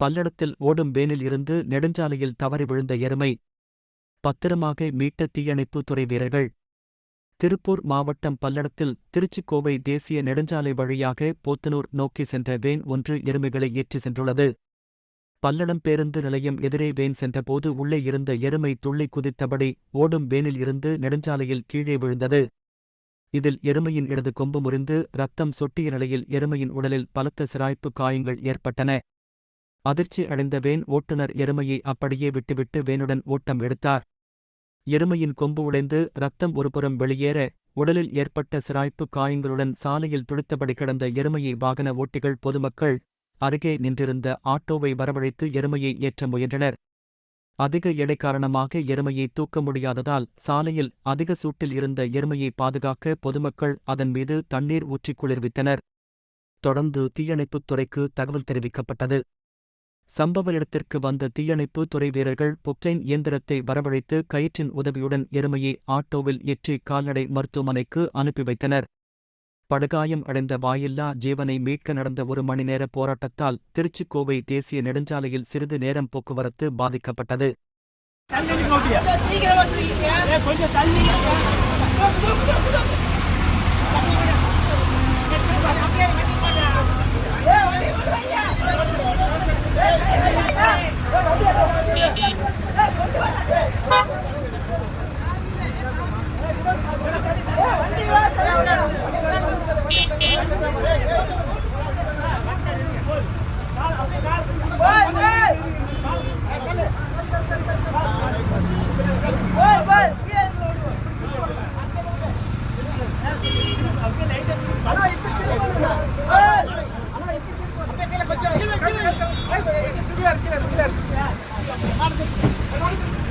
பல்லடத்தில் ஓடும் வேனில் இருந்து நெடுஞ்சாலையில் தவறி விழுந்த எருமை. பத்திரமாக மீட்ட தீயணைப்பு துறை வீரர்கள். திருப்பூர் மாவட்டம் பல்லடத்தில் திருச்சிக்கோவை தேசிய நெடுஞ்சாலை வழியாக போத்தனூர் நோக்கி சென்ற வேன் ஒன்று எருமைகளை ஏற்றி சென்றுள்ளது. பல்லடம் பேருந்து நிலையம் எதிரே வேன் சென்றபோது உள்ளே இருந்த எருமை துள்ளி குதித்தபடி ஓடும் வேனில் இருந்து நெடுஞ்சாலையில் கீழே விழுந்தது. இதில் எருமையின் இடது கொம்பு முறிந்து ரத்தம் சொட்டிய நிலையில் எருமையின் உடலில் பலத்த சிராய்ப்பு காயங்கள் ஏற்பட்டன. அதிர்ச்சி அடைந்த வேன் ஓட்டுநர் எருமையை அப்படியே விட்டுவிட்டு வேனுடன் ஓட்டம் எடுத்தார். எருமையின் கொம்பு உடைந்து ரத்தம் ஒருபுறம் வெளியேற உடலில் ஏற்பட்ட சிராய்ப்பு காயங்களுடன் சாலையில் துடித்தபடி கிடந்த எருமையை வாகன ஓட்டிகள் பொதுமக்கள் அருகே நின்றிருந்த ஆட்டோவை வரவழைத்து எருமையை ஏற்ற முயன்றனர். அதிக எடை காரணமாக எருமையை தூக்க முடியாததால் சாலையில் அதிக சூட்டில் இருந்த எருமையை பாதுகாக்க பொதுமக்கள் அதன் மீது தண்ணீர் ஊற்றி குளிர்வித்தனர். தொடர்ந்து தீயணைப்புத் துறைக்கு தகவல் தெரிவிக்கப்பட்டது. சம்பவ இடத்திற்கு வந்த தீயணைப்பு துறை வீரர்கள் பொக்லைன் இயந்திரத்தை வரவழைத்து கயிற்றின் உதவியுடன் எருமையை ஆட்டோவில் ஏற்றி கால்நடை மருத்துவமனைக்கு அனுப்பி வைத்தனர். படுகாயம் அடைந்த வாயில்லா ஜீவனை மீட்க நடந்த ஒரு மணி நேர போராட்டத்தால் திருச்சிக்கோவை தேசிய நெடுஞ்சாலையில் சிறிது நேரம் போக்குவரத்து பாதிக்கப்பட்டது. கொஞ்சம் கொஞ்சம்